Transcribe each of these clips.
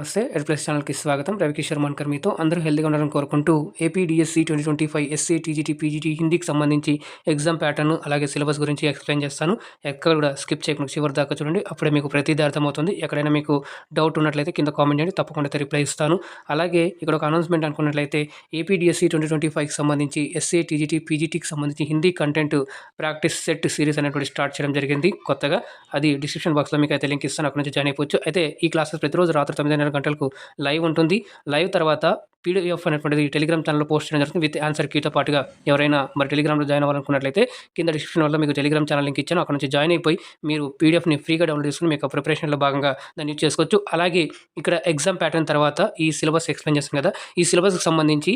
నమస్తే. ఎడ్ ప్లస్ ఛానల్కి స్వాగతం. రవికిషోర్ మన్కర్ మీతో అందరూ హెల్దీగా ఉండాలని కోరుకుంటూ APDSC twenty twenty five SA TGT PGT హిందీకి సంబంధించి ఎగ్జామ్ ప్యాటర్న్ అలాగే సిలబస్ గురించి ఎక్స్ప్లెయిన్ చేస్తాను. ఎక్కడ కూడా స్కిప్ చేయకుండా చివరి దాకా చూడండి. అప్పుడే మీకు ప్రతిదీ అర్థమవుతుంది. ఎక్కడైనా మీకు డౌట్ ఉన్నట్లయితే కింద కామెంట్ చేయండి. తప్పకుండా రిప్లై ఇస్తాను. అలాగే ఇక్కడ ఒక అనౌన్స్మెంట్ అనుకున్నట్లయితే ఏపీడిఎస్సి ట్వంటీ ట్వంటీ ఫైవ్కి సంబంధించి ఎస్సీ టీజీటీ పీజీటీకి సంబంధించి Hindi content practice set series అనేటువంటి స్టార్ట్ చేయడం జరిగింది. కొత్తగా అది డిస్క్రిప్షన్ బాక్స్లో మీకు అయితే లింక్ ఇస్తాను. అక్కడ నుంచి జాయిన్ అయిపోవచ్చు. అయితే ఈ క్లాసెస్ ప్రతిరోజు రాత్రి తొమ్మిదిన్నర గంటలకు లైవ్ ఉంటుంది. లైవ్ తర్వాత పీడిఎఫ్ అనేటువంటిది టెలిగ్రామ్ ఛానల్లో పోస్ట్ చేయడం జరుగుతుంది. విత్ ఆన్సర్ కీతో పాటుగా ఎవరైనా మరి టెలిగ్రామ్లో జాయిన్ అవ్వాలనుకున్నట్లయితే కింద డిస్క్రిప్షన్ వల్ల మీకు టెలిగ్రామ్ ఛానల్ లింక్ ఇచ్చాను. అక్కడ నుంచి జాయిన్ అయిపోయి మీరు పీడిఎఫ్ని ఫ్రీగా డౌన్లోడ్ చేసుకుని మీకు ప్రిపరేషన్లో భాగంగా దాన్ని యూజ్ చేసుకోవచ్చు. అలాగే ఇక్కడ ఎగ్జామ్ ప్యాటర్న్ తర్వాత ఈ సిలబస్ ఎక్స్ప్లెయిన్ చేస్తాం కదా ఈ సిలబస్కి సంబంధించి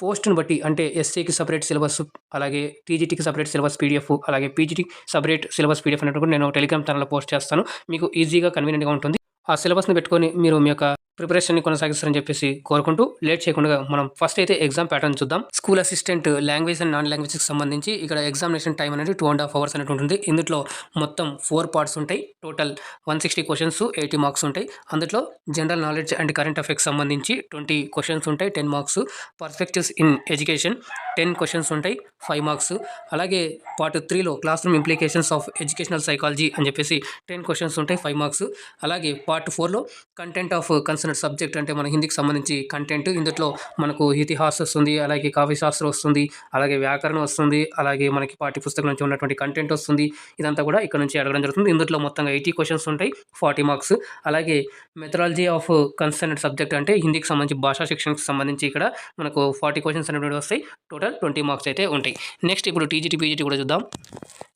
పోస్ట్ను బట్టి అంటే ఎస్సీకి సపరేట్ సిలబస్ అలాగే టీజీటీకి సపరేట్ సిలబస్ పీడిఎఫ్ అలాగే పీజీటీ సపరేట్ సిలబస్ పీడిఎఫ్ అనేటువంటి నేను టెలిగ్రామ్ ఛానల్లో పోస్ట్ చేస్తాను. మీకు ఈజీగా కన్వీనియంట్గా ఉంటుంది. ఆ సిలబస్ని పెట్టుకొని మీరు మీ యొక్క ప్రిపరేషన్ని కొనసాగిస్తారని చెప్పేసి కోరుకుంటూ లేట్ చేయకుండా మనం ఫస్ట్ అయితే ఎగ్జామ్ ప్యాటర్న్ చూద్దాం. School assistant language and non లాంగ్వేజ్కి సంబంధించి ఇక్కడ ఎగ్జామినేషన్ టైం అనేది టూ అండ్ హాఫ్ అవర్స్ అనేది ఉంటుంది. ఇందులో మొత్తం ఫోర్ పార్ట్స్ ఉంటాయి. Total one sixty questions eighty marks ఉంటాయి. అందులో general knowledge and current affairs సంబంధించి ట్వంటీ క్వశ్చన్స్ ఉంటాయి ten marks perspectives in education ten questions ఉంటాయి ఫైవ్ మార్క్స్ అలాగే పార్ట్ త్రీలో classroom implications of educational psychology అని చెప్పేసి టెన్ క్వశ్చన్స్ ఉంటాయి ఫైవ్ మార్క్స్ అలాగే పార్ట్ ఫోర్లో కంటెంట్ ఆఫ్ కన్సర్న్ సబ్జెక్ట్ అంటే మన హిందీకి సంబంధించి కంటెంట్ ఇందులో మనకు ఇతిహాస్ వస్తుంది అలాగే కావ్యశాస్త్రం వస్తుంది అలాగే వ్యాకరణం వస్తుంది అలాగే మనకి పాఠ్య పుస్తకం నుంచి ఉన్నటువంటి కంటెంట్ వస్తుంది. ఇదంతా కూడా ఇక్కడ నుంచి అడగడం జరుగుతుంది. ఇందులో మొత్తంగా ఎయిటీ క్వశ్చన్స్ ఉంటాయి ఫార్టీ మార్క్స్ అలాగే మెథడాలజీ ఆఫ్ కన్సర్న్ సబ్జెక్ట్ అంటే హిందీకి సంబంధించి భాషా శిక్షణకు సంబంధించి ఇక్కడ మనకు ఫార్టీ క్వశ్చన్స్ అనేవి వస్తాయి. టోటల్ ట్వంటీ మార్క్స్ అయితే ఉంటాయి. నెక్స్ట్ ఇప్పుడు టీజీటీ పీజీటీ కూడా చూద్దాం.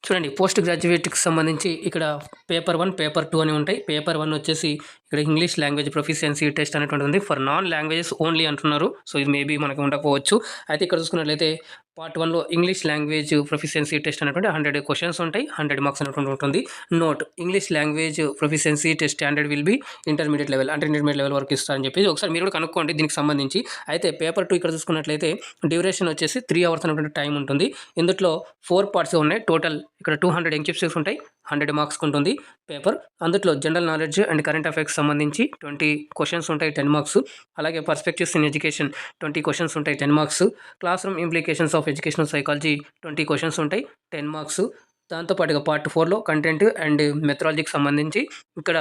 చూడండి పోస్ట్ గ్రాడ్యుయేట్కి సంబంధించి ఇక్కడ పేపర్ వన్ పేపర్ టూ అని ఉంటాయి. పేపర్ వన్ వచ్చేసి ఇక్కడ ఇంగ్లీష్ లాంగ్వేజ్ ప్రొఫిషియన్సీ టెస్ట్ అనేటువంటి ఉంది. ఫర్ నాన్ లాంగ్వేజెస్ ఓన్లీ అంటున్నారు. సో ఇది మేబీ మనకు ఉండకపోవచ్చు. అయితే ఇక్కడ చూసుకున్నట్లయితే పార్ట్ వన్లో ఇంగ్లీష్ లాంగ్వేజ్ ప్రొఫిషియన్సీ టెస్ట్ అనేటువంటి హండ్రెడ్ క్వశ్చన్స్ ఉంటాయి. హండ్రెడ్ మార్క్స్ అనేటువంటి ఉంటుంది. Note English language proficiency test standard will be intermediate level అంటే ఇంటర్మీడియట్ లెవెల్ వరకు ఇస్తారని చెప్పి ఒకసారి మీరు కూడా కనుక్కోండి దీనికి సంబంధించి. అయితే పేపర్ టూ ఇక్కడ చూసుకున్నట్లయితే డ్యూరేషన్ వచ్చేసి త్రీ అవర్స్ అనేటువంటి టైం ఉంటుంది. ఇందులో ఫోర్ పార్ట్స్ ఉన్నాయి. టోటల్ ఇక్కడ టూ హండ్రెడ్ ఎంక్యూప్స్ ఉంటాయి. హండ్రెడ్ మార్క్స్ ఉంటుంది పేపర్ అందులో general knowledge and current affairs సంబంధించి ట్వంటీ క్వశ్చన్స్ ఉంటాయి టెన్ మార్క్స్. అలాగే perspectives in education twenty questions ఉంటాయి ten marks. Classroom implications of educational psychology twenty questions ఉంటాయి టెన్ మార్క్స్. దాంతోపాటుగా part ఫోర్లో కంటెంట్ అండ్ మెథడాలజీకి సంబంధించి ఇక్కడ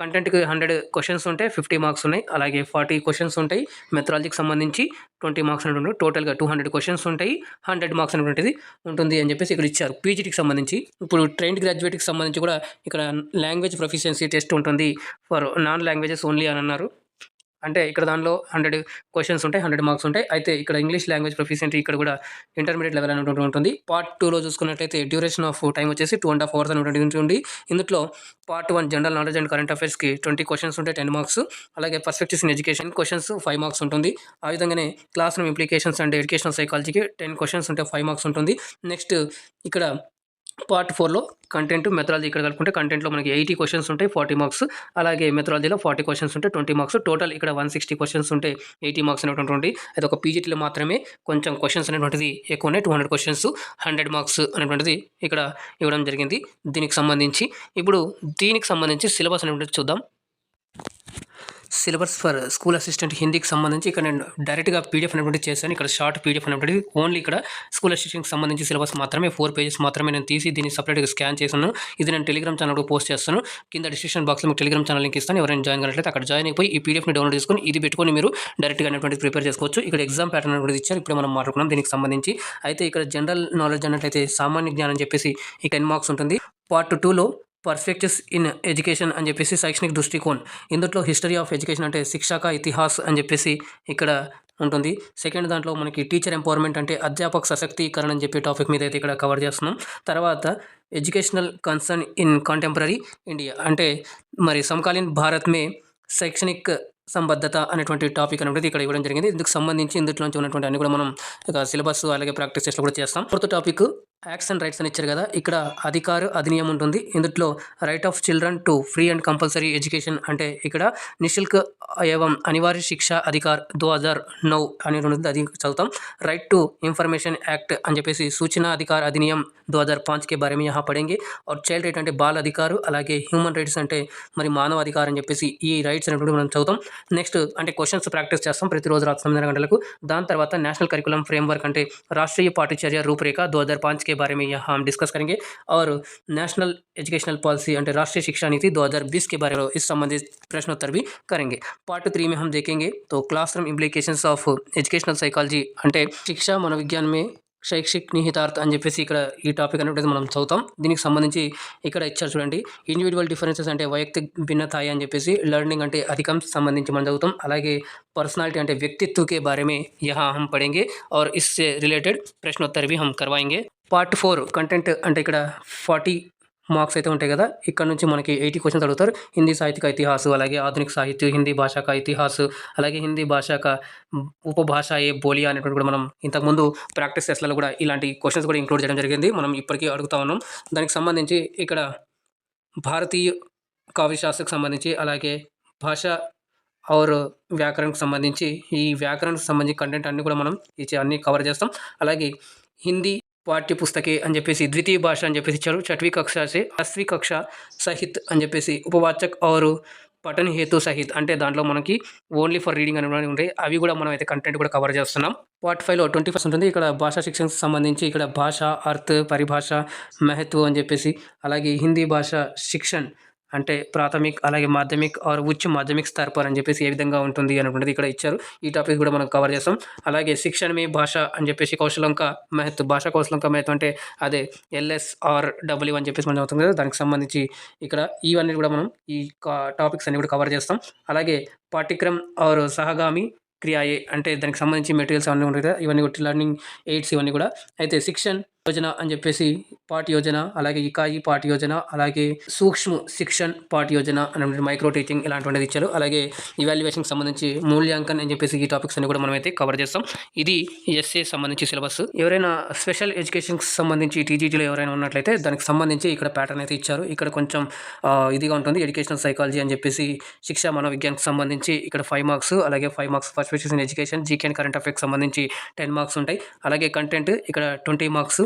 కంటెంట్కి హండ్రెడ్ క్వశ్చన్స్ ఉంటాయి ఫిఫ్టీ మార్క్స్ ఉన్నాయి అలాగే ఫార్టీ క్వశ్చన్స్ ఉంటాయి. మెథడాలజీకి సంబంధించి ట్వంటీ మార్క్స్ అనేటువంటి టోటల్గా టూ హండ్రెడ్ క్వశ్చన్స్ ఉంటాయి. హండ్రెడ్ మార్క్స్ అనేటువంటిది ఉంటుంది అని చెప్పేసి ఇక్కడ ఇచ్చారు. పీజీటీకి సంబంధించి ఇప్పుడు ట్రైన్డ్ గ్రాడ్యుయేట్కి సంబంధించి కూడా ఇక్కడ లాంగ్వేజ్ ప్రొఫిషియన్సీ టెస్ట్ ఉంటుంది. ఫర్ నాన్ లాంగ్వేజెస్ ఓన్లీ అని అన్నారు. అంటే ఇక్కడ దానిలో హండ్రెడ్ క్వశ్చన్స్ ఉంటాయి హండ్రెడ్ మార్క్స్ ఉంటాయి. అయితే ఇక్కడ ఇంగ్లీష్ లాంగ్వేజ్ ప్రొఫిషియన్సీ ఇక్కడ కూడా ఇంటర్మీడియట్ లెవెల్ అనేటువంటి ఉంటుంది. పార్ట్ టూలో చూసుకున్నట్లయితే డ్యూరేషన్ ఆఫ్ టైం వచ్చేసి టూ అండ్ హాఫ్ అవర్స్ అనేటువంటి ఉంటుంది ఇందులో part one general knowledge and current అఫైర్స్కి twenty questions ఉంటాయి టెన్ మార్క్స్ అలాగే perspectives in education questions five marks ఉంటుంది. ఆ విధంగానే classroom implications and educational సైకాలజీకి టెన్ క్వశ్చన్స్ ఉంటే ఫైవ్ మార్క్స్ ఉంటుంది. నెక్స్ట్ ఇక్కడ పార్ట్ ఫోర్లో కంటెంట్ మెథడాలజీ ఇక్కడ కలుపుకుంటే కంటెంట్లో మనకి ఎయిటీ క్వశ్చన్స్ ఉంటాయి ఫార్టీ మార్క్స్ అలాగే మెథడాలజీలో ఫార్టీ క్వశ్చన్స్ ఉంటాయి ట్వంటీ మార్క్స్ టోటల్ ఇక్కడ వన్ సిక్స్టీ క్వశ్చన్స్ ఉంటే ఎయిటీ మార్క్స్ అనేటువంటి అది ఒక పీజీటీలో మాత్రమే కొంచెం క్వశ్చన్స్ అనేటువంటిది ఎక్కువ ఉన్నాయి two hundred questions hundred marks అనేటువంటిది ఇక్కడ ఇవ్వడం జరిగింది. దీనికి సంబంధించి ఇప్పుడు దీనికి సంబంధించి సిలబస్ అనేటువంటిది చూద్దాం. సిలబస్ ఫర్ స్కూల్ అసిస్టెంట్ హిందీకి సంబంధించి ఇక్కడ నేను డైరెక్ట్గా పీడిఎఫ్ అనేటువంటి చేశాను. ఇక్కడ షార్ట్ పీడిఎఫ్ అనేటువంటి ఓన్లీ ఇక్కడ స్కూల్ అసిస్టెంట్కి సంబంధించి సిలబస్ మాత్రమే ఫోర్ పేజెస్ మాత్రమే నేను తీసి దీన్ని సపరేట్గా స్కాన్ చేశాను. ఇది నేను టెలిగ్రామ్ ఛానల్ పోస్ట్ చేస్తాను. కింద డిస్క్రిప్షన్ బాక్స్లో మీకు టెలిగ్రామ్ ఛానల్ లింక్ ఇస్తాను. ఎవరైనా జాయిన్ కానట్లయితే అక్కడ జాయిన్ అయిపోయి ఈ పీడిఎఫ్ని డౌన్లోడ్ చేసుకొని ఇది పెట్టుకొని మీరు డైరెక్ట్గా అనేటువంటి ప్రిపేర్ చేసుకోవచ్చు. ఇక్కడ ఎగ్జామ్ ప్యాటర్న్ అనేది ఇచ్చారు. ఇప్పుడు మనం మాట్లాడుకున్నాం దీనికి సంబంధించి. అయితే ఇక్కడ జనరల్ నాలెడ్జ్ అన్నట్లయితే సామాన్య జ్ఞానం చెప్పేసి ఈ టెన్ మార్క్స్ ఉంటుంది. పార్ట్ టూలో పర్స్పెక్టివ్స్ ఇన్ ఎడ్యుకేషన్ అని చెప్పేసి శైక్షణిక దృష్టికోణ్. ఇందులో హిస్టరీ ఆఫ్ ఎడ్యుకేషన్ అంటే శిక్షక ఇతిహాస్ అని చెప్పేసి ఇక్కడ ఉంటుంది. సెకండ్ దాంట్లో మనకి టీచర్ ఎంపవర్మెంట్ అంటే అధ్యాపక సశక్తీకరణ అని చెప్పే టాపిక్ మీద అయితే ఇక్కడ కవర్ చేస్తున్నాం. తర్వాత educational concern in contemporary India అంటే మరి సమకాలీన్ భారత్ మే శైక్షణిక్ సంబద్ధత అనేటువంటి టాపిక్ అనేది ఇక్కడ ఇవ్వడం జరిగింది. ఇందుకు సంబంధించి ఇందులోంచి ఉన్నటువంటి అన్ని కూడా మనం సిలబస్ అలాగే ప్రాక్టీస్ టెస్ట్లు కూడా చేస్తాం. ఫోర్త్ టాపిక్ యాక్షన్ రైట్స్ అని ఇచ్చారు కదా ఇక్కడ అధికార అధినియం ఉంటుంది. ఇందులో right of children to free and compulsory education అంటే ఇక్కడ నిశుల్క్ ఏవం అనివార్య శిక్ష అధికార్ దో హజార్ నౌ అని ఉంటుంది అది చదువుతాం. రైట్ టు ఇన్ఫర్మేషన్ యాక్ట్ అని చెప్పేసి సూచన అధికార అధినియం దో హజార్ పాంచ్కే బారే యహా పడేంగి. ఆర్ చైల్డ్ రైట్ అంటే బాల అధికారు అలాగే హ్యూమన్ రైట్స్ అంటే మరి మానవ అధికారం అని చెప్పేసి ఈ రైట్స్ అనేటువంటి మనం చదువుతాం. నెక్స్ట్ అంటే క్వశ్చన్స్ ప్రాక్టీస్ చేస్తాం ప్రతిరోజు రాత్రి తొమ్మిది గంటలకు. దాని తర్వాత నేషనల్ కరికులం ఫ్రేమ్వర్క్ అంటే రాష్ట్రీయ పాఠ్యచర్య రూపురేఖ దో హజార్ పాంచ్ के बारे में यहाँ हम डिस्कस करेंगे। और नेशनल एजुकेशनल पॉलिसी अंतर्राष्ट्रीय शिक्षा नीति 2020 के बारे में इस संबंधित प्रश्नोत्तर भी करेंगे। पार्ट थ्री में हम देखेंगे तो classroom implication of educational psychology अंटे शिक्षा, मनोविज्ञान में శైక్షిక్ నిహితార్థ్ అని చెప్పేసి ఇక్కడ ఈ టాపిక్ అనేటువంటిది మనం చదువుతాం. దీనికి సంబంధించి ఇక్కడ ఇచ్చారు చూడండి. ఇండివిజువల్ డిఫరెన్సెస్ అంటే వైయక్తిక భిన్నతాయి అని చెప్పేసి లర్నింగ్ అంటే అధికం సంబంధించి మనం చదువుతాం. అలాగే పర్సనాలిటీ అంటే వ్యక్తిత్వకే बारे యహా హం हम ఆర్ ఇస్ రిలేటెడ్ रिलेटेड प्रश्नोत्तर भी పార్ట్ ఫోర్ కంటెంట్ అంటే ఇక్కడ ఫార్టీ మార్క్స్ అయితే ఉంటాయి కదా. ఇక్కడ నుంచి మనకి ఎయిటీ క్వశ్చన్స్ అడుగుతారు. హిందీ సాహిత్యక ఇతిహాసు అలాగే ఆధునిక సాహిత్యం హిందీ భాషక ఇతిహాసు అలాగే హిందీ భాషక ఉపభాష ఏ బోలియా అనేటువంటి కూడా మనం ఇంతకుముందు ప్రాక్టీస్ టెస్ట్లలో కూడా ఇలాంటి క్వశ్చన్స్ కూడా ఇంక్లూడ్ చేయడం జరిగింది. మనం ఇప్పటికీ అడుగుతా ఉన్నాం. దానికి సంబంధించి ఇక్కడ భారతీయ కావ్యశాస్త్రకు సంబంధించి అలాగే భాష ఆర్ వ్యాకరణకు సంబంధించి ఈ వ్యాకరణకు సంబంధించి కంటెంట్ అన్నీ కూడా మనం ఇచ్చే అన్నీ కవర్ చేస్తాం. అలాగే హిందీ పాఠ్య పుస్తకే అని చెప్పేసి ద్వితీయ భాష అని చెప్పేసి ఇచ్చారు చట్వీ కక్ష సే కక్ష సహిత్ అని చెప్పేసి ఉపవాచక్ ఆరు పఠన్ హేతు సహిత్ అంటే దాంట్లో మనకి ఓన్లీ ఫర్ రీడింగ్ అనేవి ఉంటాయి. అవి కూడా మనం అయితే కంటెంట్ కూడా కవర్ చేస్తున్నాం. పార్ట్ ఫైవ్లో ట్వంటీ పర్సెంట్ ఉంటుంది. ఇక్కడ భాషా శిక్షణకు సంబంధించి ఇక్కడ భాష అర్త్ పరిభాష మహత్వం అని చెప్పేసి అలాగే హిందీ భాష శిక్షణ్ అంటే ప్రాథమిక్ అలాగే మాధ్యమిక్ ఆర్ ఉచ్చ మాధ్యమిక్ స్థాయి పర్ అని చెప్పేసి ఏ విధంగా ఉంటుంది అనుకుంటుంది ఇక్కడ ఇచ్చారు. ఈ టాపిక్ కూడా మనం కవర్ చేస్తాం. అలాగే శిక్షణ మీ భాష అని చెప్పేసి కౌశలంక మెహత్ భాష కౌశలంక మెహత్ అంటే అదే ఎల్ఎస్ఆర్ డబ్ల్యూ అని చెప్పేసి మనం అవుతుంది కదా దానికి సంబంధించి ఇక్కడ ఇవన్నీ కూడా మనం ఈ టాపిక్స్ అన్ని కూడా కవర్ చేస్తాం. అలాగే పాఠ్యక్రమ్ ఆర్ సహగామి క్రియాయే అంటే దానికి సంబంధించి మెటీరియల్స్ అన్నీ ఉంటాయి కదా ఇవన్నీ కూడా లర్నింగ్ ఎయిడ్స్ ఇవన్నీ కూడా. అయితే శిక్షణ యోజన అని చెప్పేసి పార్ట్ యోజన అలాగే ఇకాయి పార్ట్ యోజన అలాగే సూక్ష్మ శిక్షణ్ పార్ట్ యోజన అనేటువంటి మైక్రో టీచింగ్ ఇలాంటివి ఇచ్చారు. అలాగే ఇవాల్యుయేషన్కి సంబంధించి మూల్యాంకన్ అని చెప్పేసి ఈ టాపిక్స్ అన్ని కూడా మనం అయితే కవర్ చేస్తాం. ఇది ఎస్ఏ సంబంధించి సిలబస్ ఎవరైనా స్పెషల్ ఎడ్యుకేషన్కి సంబంధించి టీజీటీలో ఎవరైనా ఉన్నట్లయితే దానికి సంబంధించి ఇక్కడ ప్యాటర్న్ అయితే ఇచ్చారు. ఇక్కడ కొంచెం ఇదిగా ఉంటుంది. ఎడ్యుకేషనల్ సైకాలజీ అని చెప్పేసి శిక్ష మనోవిజ్ఞానికి సంబంధించి ఇక్కడ ఫైవ్ మార్క్స్ అలాగే five marks first in education GK and current affairs సంబంధించి టెన్ మార్క్స్ ఉంటాయి. అలాగే కంటెంట్ ఇక్కడ ట్వంటీ మార్క్స్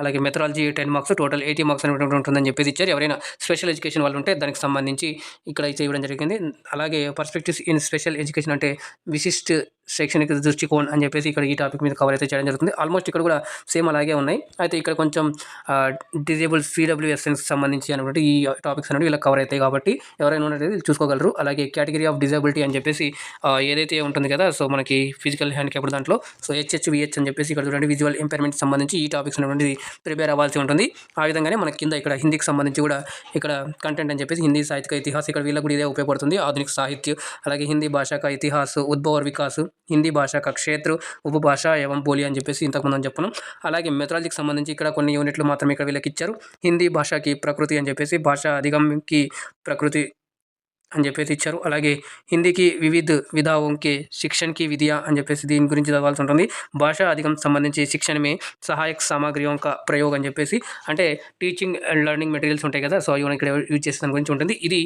అలాగే methodology ten marks total eighty marks అనేటువంటి ఉంటుందని చెప్పేసి ఇచ్చారు. ఎవరైనా స్పెషల్ ఎడ్యుకేషన్ వాళ్ళు ఉంటే దానికి సంబంధించి ఇక్కడ చేయడం జరిగింది. అలాగే పర్స్పెక్టివ్స్ ఇన్ స్పెషల్ ఎడ్యుకేషన్ అంటే విశిష్ట శైక్షణిక దృష్టికోణ్ అని చెప్పేసి ఇక్కడ ఈ టాపిక్ మీద కవర్ అయితే చేయడం జరుగుతుంది. ఆల్మోస్ట్ ఇక్కడ కూడా సేమ్ అలాగే ఉన్నాయి. అయితే ఇక్కడ కొంచెం డిజేబుల్ సిడబ్ల్యూఎస్ఎన్కి సంబంధించి అనేటువంటి ఈ టాపిక్స్ అనేవి ఇలా కవర్ అవుతాయి కాబట్టి ఎవరైనా ఉన్నట్లయితే చూసుకోగలరు. అలాగే కేటగిరీ ఆఫ్ డిజబిలిటీ అని చెప్పేసి ఏదైతే ఉంటుంది కదా సో మనకి ఫిజికల్ హ్యాండిక్యాప్ దాంట్లో సో హెచ్హెచ్విహెచ్ అని చెప్పేసి ఇక్కడ చూడండి విజువల్ ఇంపైర్మెంట్ సంబంధించి ఈ టాపిక్స్ అనేటువంటిది ప్రిపేర్ అవ్వాల్సి ఉంటుంది. ఆ విధంగానే మనకి కింద ఇక్కడ హిందీకి సంబంధించి కూడా ఇక్కడ కంటెంట్ అని చెప్పేసి హిందీ సాహిత్య ఇతిహాస్ ఇక్కడ వీళ్ళకి కూడా ఇదే ఉపయోగపడుతుంది. ఆధునిక సాహిత్యం అలాగే హిందీ భాషక ఇతిహాస్ ఉద్భవ వికాస్ హిందీ భాష క్షేత్ర ఉపభాష ఏవం బోలి అని చెప్పేసి ఇంతకుముందు అని చెప్పను అలాగే మెథడాలజీకి సంబంధించి ఇక్కడ కొన్ని యూనిట్లు మాత్రమే ఇక్కడ వీళ్ళకి ఇచ్చారు. హిందీ భాషకి ప్రకృతి అని చెప్పేసి భాష అధిగంకి ప్రకృతి అని చెప్పేసి ఇచ్చారు. అలాగే హిందీకి వివిధ విధావంకి శిక్షణకి విద్య అని చెప్పేసి దీని గురించి చదవాల్సి ఉంటుంది. భాష అధికం సంబంధించి శిక్షణమే సహాయక సామాగ్రి యొక్క ప్రయోగం అని చెప్పేసి. అంటే టీచింగ్ అండ్ లెర్నింగ్ మెటీరియల్స్ ఉంటాయి కదా సో ఇవన్నీ ఇక్కడ యూజ్ చేసే దాని గురించి ఉంటుంది. ఇది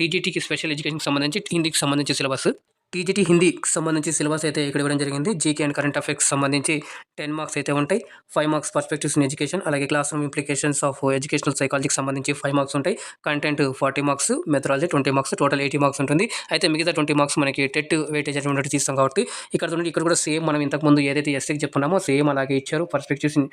టీజీటీకి స్పెషల్ ఎడ్యుకేషన్కి సంబంధించి హిందీకి సంబంధించి సిలబస్ టీజీటీ హిందీకి సంబంధించి సిలబస్ అయితే ఇక్కడ ఇవ్వడం జరిగింది. జీకే అండ్ కరెంట్ అఫేర్స్ సంబంధించి టెన్ మార్క్స్ అయితే ఉంటాయి. Five marks perspectives in education అలాగే classroom implications of educational సైకాలజీకి సంబంధించి ఫైవ్ మార్క్స్ ఉంటాయి. Content forty marks methodology twenty marks total eighty marks ఉంటుంది. అయితే మిగతా ట్వంటీ మార్క్స్ మనకి టెట్ వెయిటేజ్ ఉన్నట్టు తీస్తాం కాబట్టి ఇక్కడ ఇక్కడ కూడా సేమ్ మనం ఇంతకుముందు ఏదైతే ఎస్సీకి చెప్పుకున్నామో సేమ్ అలాగే ఇచ్చారు. పర్స్పెక్టివ్స్ ఇన్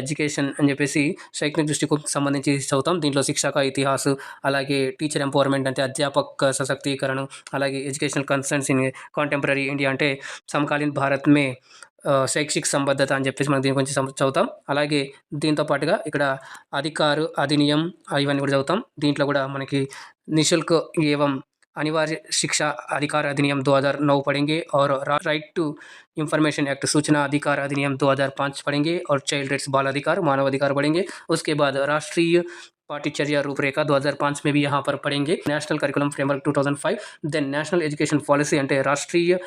ఎడ్యుకేషన్ అని చెప్పేసి శైక్షణిక దృష్టికి సంబంధించి చదువుతాం. దీంట్లో శిక్షక ఇతిహాస్ అలాగే టీచర్ ఎంపవర్మెంట్ అంటే అధ్యాపక సశక్తీకరణ అలాగే educational concerns in contemporary India అంటే సమకాలీన భారత్ మే శైక్షిక సంబద్ధత అని చెప్పేసి మనం దీని గురించి చదువుతాం. అలాగే దీంతో పాటుగా ఇక్కడ అధికారు అధినియం ఇవన్నీ కూడా చదువుతాం. దీంట్లో కూడా మనకి నిశుల్క్ ఏవం अनिवार्य शिक्षा अधिकार अधिनियम 2009 पढ़ेंगे और राइट टू इंफॉर्मेशन एक्ट सूचना अधिकार अधिनियम 2005 पढ़ेंगे और चाइल्ड राइट्स बाल अधिकार, मानव अधिकार पढ़ेंगे। उसके बाद राष्ट्रीय पाठ्यचर्या रूपरेखा 2005 में भी यहाँ पर पढ़ेंगे। National curriculum framework 2005 then national education policy अंटे राष्ट्रीय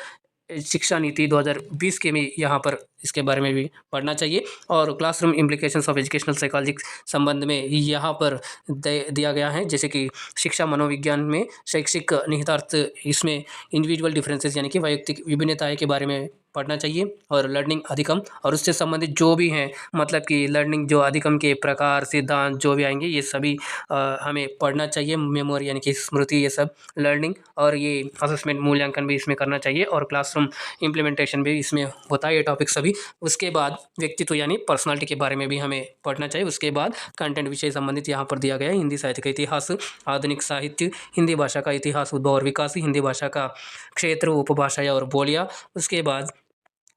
शिक्षा नीति 2020 के में यहाँ पर इसके बारे में भी पढ़ना चाहिए और classroom implications of educational psychology संबंध में यहाँ पर दिया गया है। जैसे कि शिक्षा मनोविज्ञान में शैक्षिक निहितार्थ, इसमें इंडिविजुअल डिफरेंसेस यानी कि वैयक्तिक विभिन्नताएँ के बारे में पढ़ना चाहिए और लर्निंग अधिकम और उससे संबंधित जो भी हैं मतलब कि लर्निंग जो अधिकम के प्रकार सिद्धांत जो भी आएँगे ये सभी आ, हमें पढ़ना चाहिए मेमोरी यानी कि स्मृति ये सब लर्निंग और ये असेसमेंट मूल्यांकन भी इसमें करना चाहिए और क्लासरूम इम्प्लीमेंटेशन भी इसमें होता है ये टॉपिक सभी। उसके बाद व्यक्तित्व यानी पर्सनालिटी के बारे में भी हमें पढ़ना चाहिए। उसके बाद कंटेंट विषय संबंधित यहाँ पर दिया गया हिंदी साहित्य का इतिहास आधुनिक साहित्य हिंदी भाषा का इतिहास उद्भव और विकास हिंदी भाषा का क्षेत्र उपभाषा और बोलिया। उसके बाद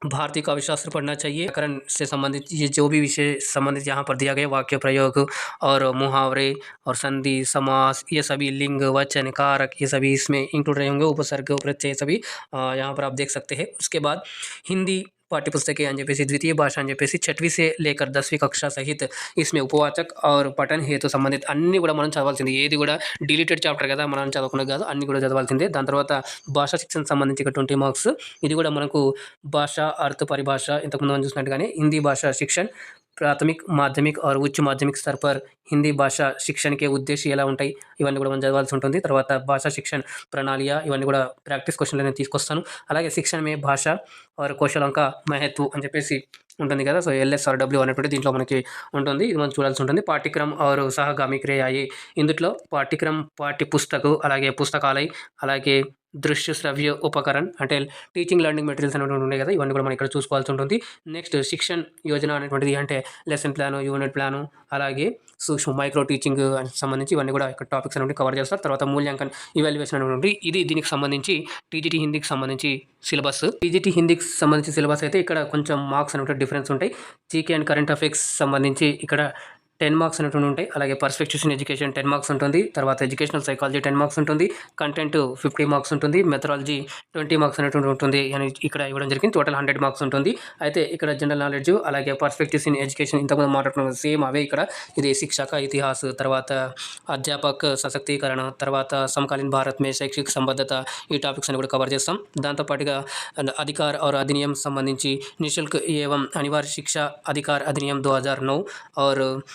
भारतीय काव्य शास्त्र पढ़ना चाहिए। करण से संबंधित ये जो भी विषय संबंधित यहाँ पर दिया गया, वाक्य प्रयोग और मुहावरे और संधि, समास, ये सभी लिंग, वचन, कारक, ये सभी इसमें इंक्लूड रहे होंगे, उपसर्ग प्रत्यय सभी यहाँ पर आप देख सकते हैं। उसके बाद हिंदी पाठ्यपुस्तकें अंजपेसी द्वितीय भाषा अंजपेसी छठवीं से लेकर दसवीं कक्षा सहित इसमें ఉపవాచక్ और పఠన్ హేతు సంబంధిత అన్నీ కూడా మనం చదవాల్సింది ఏది కూడా డిలీటెడ్ చాప్టర్ కదా మనం చదువుకున్నది కాదు అన్ని కూడా చదవాల్సిందే దాని తర్వాత భాషా శిక్షణ సంబంధించి ఇక ట్వంటీ మార్క్స్ ఇది కూడా మనకు భాష అర్థ పరిభాష ఇంతకుముందు మనం చూసినట్టుగానే హిందీ భాషా శిక్షణ ప్రాథమిక్ మాధ్యమిక్ और उच्च माध्यमिक स्तर पर హిందీ భాష శిక్షణకి ఉద్దేశం ఎలా ఉంటాయి ఇవన్నీ కూడా మనం చదవాల్సి ఉంటుంది తర్వాత భాషా శిక్షణ ప్రణాళిక ఇవన్నీ కూడా ప్రాక్టీస్ క్వశ్చన్లు నేను తీసుకొస్తాను అలాగే శిక్షణ మే భాష और కౌశలంక మహత్వ అని చెప్పేసి ఉంటుంది కదా సో ఎల్ఎస్ఆర్ డబ్ల్యూ అనేటువంటి దీంట్లో మనకి ఉంటుంది ఇది మనం చూడాల్సి ఉంటుంది పాఠ్యక్రమ్ ఆరు సహగామి క్రియాయి ఇందులో పాఠ్యక్రమ్ పాఠ్య పుస్తకు అలాగే పుస్తకాలయ అలాగే దృశ్య శ్రవ్య ఉపకరణ్ అంటే టీచింగ్ లెర్నింగ్ మెటీరియల్స్ అనేటువంటి ఉన్నాయి కదా ఇవన్నీ కూడా మనం ఇక్కడ చూసుకోవాల్సి ఉంటుంది. నెక్స్ట్ శిక్షణ యోజన అనేటువంటిది అంటే లెసన్ ప్లాను యూనిట్ ప్లాను అలాగే సూక్ష్మ మైక్రో టీచింగ్ సంబంధించి ఇవన్నీ కూడా ఇక్కడ టాపిక్స్ అనేవి కవర్ చేస్తారు. తర్వాత మూల్యాంకన్ ఇవాల్యుయేషన్ అనేటువంటి ఇది దీనికి సంబంధించి టీజీటీ హిందీకి సంబంధించి సిలబస్ టీజీటీ హిందీకి సంబంధించి సిలబస్ అయితే ఇక్కడ కొంచెం మార్క్స్ అనేటువంటి డిఫరెన్స్ ఉంటాయి. జీకే అండ్ కరెంట్ అఫేర్స్ సంబంధించి ఇక్కడ టెన్ మార్క్స్ అనేటువంటి ఉంటాయి. అలాగే పర్స్పెక్టివ్స్ ఎడ్యుకేషన్ టెన్ మార్క్స్ ఉంటుంది. తర్వాత ఎడ్యుకేషనల్ సైకాలజీ టెన్ మార్క్స్ ఉంటుంది. కంటెంట్ ఫిఫ్టీ మార్క్స్ ఉంటుంది. మెథడాలజీ ట్వంటీ మార్క్స్ అనేటువంటి ఉంటుంది. అని ఇక్కడ ఇవ్వడం జరిగింది. టోటల్ హండ్రెడ్ మార్క్స్ ఉంటుంది. అయితే ఇక్కడ జనరల్ నాలెడ్జ్ అలాగే పర్స్పెక్టివ్స్ ఇన్ ఎడ్యుకేషన్ ఇంతకుముందు మాట్లాడుతున్న సేమ్ అవే ఇక్కడ. ఇది శిక్షక ఇతిహాస్ తర్వాత అధ్యాపక సశక్తీకరణ తర్వాత సమకాలీన భారత్ మే శైక్షిక సంబద్ధత ఈ టాపిక్స్ అని కూడా కవర్ చేస్తాం. దాంతోపాటుగా అధికార ఆర్ అధినియం సంబంధించి నిశుల్క్ ఏవం అనివార్య శిక్ష అధికార అధినియం దో హజార్ నౌ ఆర్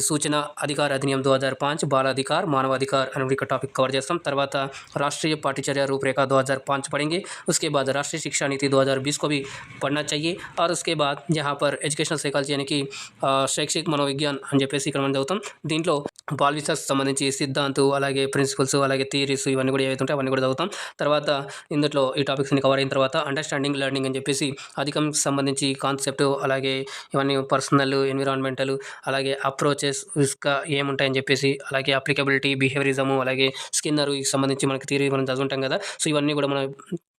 సూచన అధికార అధినియం दो हज़ार पाँच बाल अधिकार मानवाधिकार अनुड़ी का टॉपिक कवर చేస్తాం తర్వాత राष्ट्रीय पाठ्यचर्या रूपरेखा 2005 पढ़ेंगे उसके बाद राष्ट्रीय शिक्षा नीति 2020 को भी पढ़ना चाहिए और उसके बाद यहाँ पर एजुकेशनल సైకాలజీ यानी कि శైక్షిక మనోవిజ్ఞాన్ అని చెప్పేసి ఇక్కడ మనం చదువుతాం దీంట్లో బాల్ విసాస్ సంబంధించి సిద్ధాంతు అలాగే ప్రిన్సిపల్స్ అలాగే థియరీస్ ఇవన్నీ కూడా ఏవైతే ఉంటాయో అవన్నీ కూడా చదువుతాం తర్వాత ఇందులో ఈ టాపిక్స్ని కవర్ అయిన తర్వాత అండర్స్టాండింగ్ లెర్నింగ్ అని చెప్పేసి అధికం సంబంధించి కాన్సెప్ట్ అలాగే ఇవన్నీ పర్సనల్ ఎన్విరాన్మెంటల్ అలాగే అప్రోచెస్ ఇసుక uh, ఏముంటాయని చెప్పేసి అలాగే అప్లికబిలిటీ బిహేవియరిజము అలాగే స్కిన్నర్ సంబంధించి మనకి థియరీ మనం చదువుంటాం కదా సో ఇవన్నీ కూడా మనం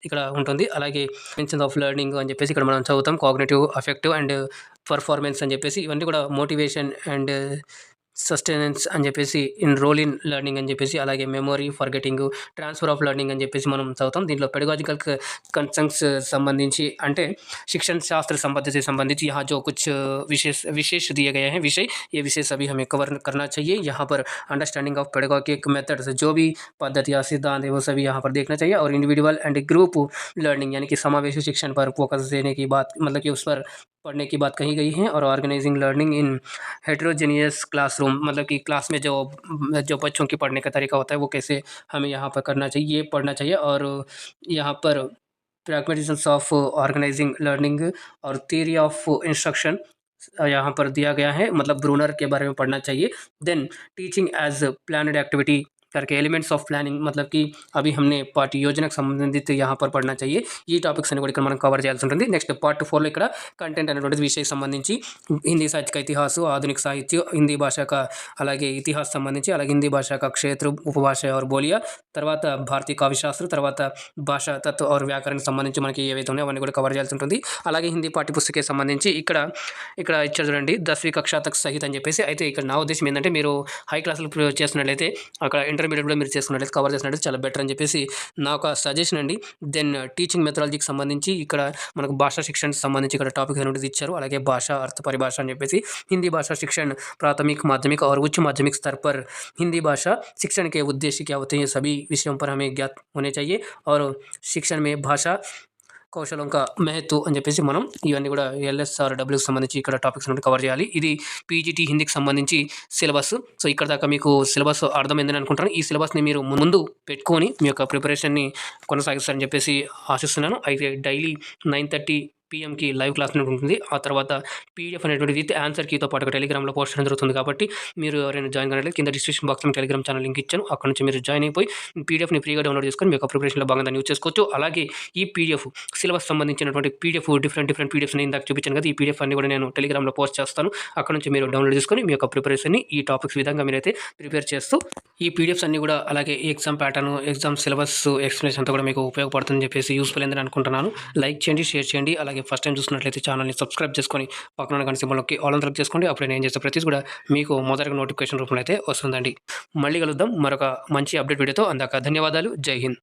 ఇక్కడ ఉంటుంది. అలాగే మెన్షన్ ఆఫ్ లెర్నింగ్ అని చెప్పేసి ఇక్కడ మనం చదువుతాం. కాగ్నేటివ్ అఫెక్టివ్ అండ్ పర్ఫార్మెన్స్ అని చెప్పేసి ఇవన్నీ కూడా motivation and సస్టెనెన్స్ అని చెప్పేసి ఇన్ రోల్ ఇన్ లెర్నింగ్ అని చెప్పేసి అలాగే memory forgetting transfer of learning అని చెప్పేసి మనం చదువుతాం దీంట్లో పెడగాజికల్ కన్సర్న్స్ సంబంధించి అంటే शिक्षण शास्त्र संबंध से संबंधित यहाँ जो कुछ विशेष विशेष दिए गए हैं विषय ये विषय सभी हमें कवर करना चाहिए यहाँ पर अंडरस्टैंडिंग ऑफ पेडगॉगिक मेथड्स जो भी पद्धतियाँ सिद्धांत है वो सभी यहाँ पर देखना चाहिए और इंडिविजुअल एंड ग्रुप लर्निंग यानी कि समावेशी शिक्षण पर फोकस देने की बात मतलब कि उस पर पढ़ने की बात कही गई है और organising learning in heterogeneous classroom मतलब कि क्लास में जो जो बच्चों की पढ़ने का तरीका होता है, वो कैसे हमें यहाँ पर करना चाहिए, ये पढ़ना चाहिए और यहाँ पर प्रैग्मेटिज्म्स ऑफ़ ऑर्गेनाइजिंग लर्निंग और थियरी ऑफ़ इंस्ट्रक्शन यहाँ पर दिया गया है मतलब ब्रूनर के बारे में पढ़ना चाहिए। Then teaching as planned activity करके ఎలిమెంట్స్ ఆఫ్ ప్లానింగ్ मतलब कि अभी हमने పార్టీ యోజనకు సంబంధిత यहाँ पर पढ़ना चाहिए ఈ టాపిక్స్ అని కూడా ఇక్కడ మనం కవర్ చేయాల్సి ఉంటుంది నెక్స్ట్ పార్ట్ ఫోర్లో ఇక్కడ కంటెంట్ అనేటువంటిది విషయం సంబంధించి హిందీ సాహిత్య ఇతిహాసు ఆధునిక సాహిత్య హిందీ భాష का అలాగే ఇతిహాస్ సంబంధించి అలాగే హిందీ భాష का క్షేత్ర ఉపభాష और బోలియా తర్వాత భారతీయ కావ్యశాస్త్ర తర్వాత భాషా తత్వ और వ్యాకరణ సంబంధించి మనకి ఏవైతే ఉన్నాయో అవన్నీ కూడా కవర్ చేయాల్సి ఉంటుంది అలాగే హిందీ పాఠ్యపుస్తకే సంబంధించి ఇక్కడ ఇక్కడ ఇచ్చారు చూడండి దశవి కక్షాతక్ సహిత అని చెప్పేసి అయితే ఇక్కడ నా ఉద్దేశం ఏంటంటే మీరు హై క్లాసులు చేస్తున్నట్లయితే అక్కడ ఇంటర్మీడియట్ కూడా మీరు చేసుకున్నట్లయితే కవర్ చేసినట్లయితే చాలా బెటర్ అని చెప్పేసి నా ఒక సజెషన్ అండి దెన్ టీచింగ్ మెథడాలజీకి సంబంధించి ఇక్కడ మనకు భాషా శిక్షణకి సంబంధించి ఇక్కడ టాపిక్ అనేది ఇచ్చారు అలాగే భాష అర్థ పరిభాష అని చెప్పేసి हिंदी भाषा शिक्षण प्राथमिक माध्यमिक और उच्च माध्यमिक स्तर पर हिंदी भाषा शिक्षण के उद्देश्य क्या होते हैं सभी विषयों पर हमें ज्ञात होने चाहिए और शिक्षण में भाषा కౌశలంక ఇంకా మెహతు అని చెప్పేసి మనం ఇవన్నీ కూడా ఎల్ఎస్ఆర్ డబ్ల్యూకి సంబంధించి ఇక్కడ టాపిక్స్ నుండి కవర్ చేయాలి. ఇది పీజీటీ హిందీకి సంబంధించి సిలబస్. సో ఇక్కడ దాకా మీకు సిలబస్ అర్థమైందని అనుకుంటాను ఈ సిలబస్ని మీరు ముందు పెట్టుకొని మీ యొక్క ప్రిపరేషన్ని కొనసాగిస్తారని చెప్పేసి ఆశిస్తున్నాను. అయితే డైలీ నైన్ థర్టీ పిఎంకి లైవ్ క్లాస్ అనేది ఉంటుంది. ఆ తర్వాత పీడిఎఫ్ అనేటువంటి ఆన్సర్ కీతో పాటు టెలిగ్రామ్లో పోస్ట్ చేయడం జరుగుతుంది కాబట్టి మీరు ఎవరైనా జాయిన్ కానట్లయితే కింద డిస్క్రిప్షన్ బాక్స్లో టెలిగ్రామ్ ఛానల్ లింక్ ఇచ్చాను. అక్కడ నుంచి మీరు జాయిన్ అయిపోయి పీడిఎఫ్ని ఫ్రీగా డౌన్లోడ్ చేసుకొని మీకు ప్రిపరేషన్లో భాగంగా యూజ్ చేసుకోవచ్చు. అలాగే ఈ పీడిఎఫ్ సిలబస్ సంబంధించినటువంటి పీడిఎఫ్ డిఫరెంట్ డిఫరెంట్ పీడిఎఫ్ని ఇందాక చూపించాను కదా ఈ పీడిఎఫ్ అన్ని కూడా నేను టెలిగ్రామ్లో పోస్ట్ చేస్తాను. అక్కడ నుంచి మీరు డౌన్లోడ్ చేసుకొని మీ యొక్క ప్రిపరేషన్ని ఈ టాపిక్స్ విధంగా మీరైతే ప్రిపేర్ చేస్తూ ఈ పీడిఎఫ్స్ అన్ని కూడా అలాగే exam pattern exam syllabus explanation అంతా కూడా మీకు ఉపయోగపడుతుందని చెప్పేసి యూస్ఫుల్ అయిందని అనుకుంటున్నాను. లైక్ చేయండి షేర్ చేయండి. అలాగే ఫస్ట్ టైం చూసినట్లయితే ఛానల్ని సబ్స్క్రైబ్ చేసుకొని పక్కన కానీ సింబల్కి ఆల్ అందరికి చేసుకోండి. అప్పుడు నేను చేసే ప్రతి కూడా మీకు మొదటిగా నోటిఫికేషన్ రూపంలో అయితే వస్తుందండి. మళ్ళీ కలుద్దాం. మరొక మంచి అప్డేట్ వీడియోతో అందాక. ధన్యవాదాలు. జై హింద్.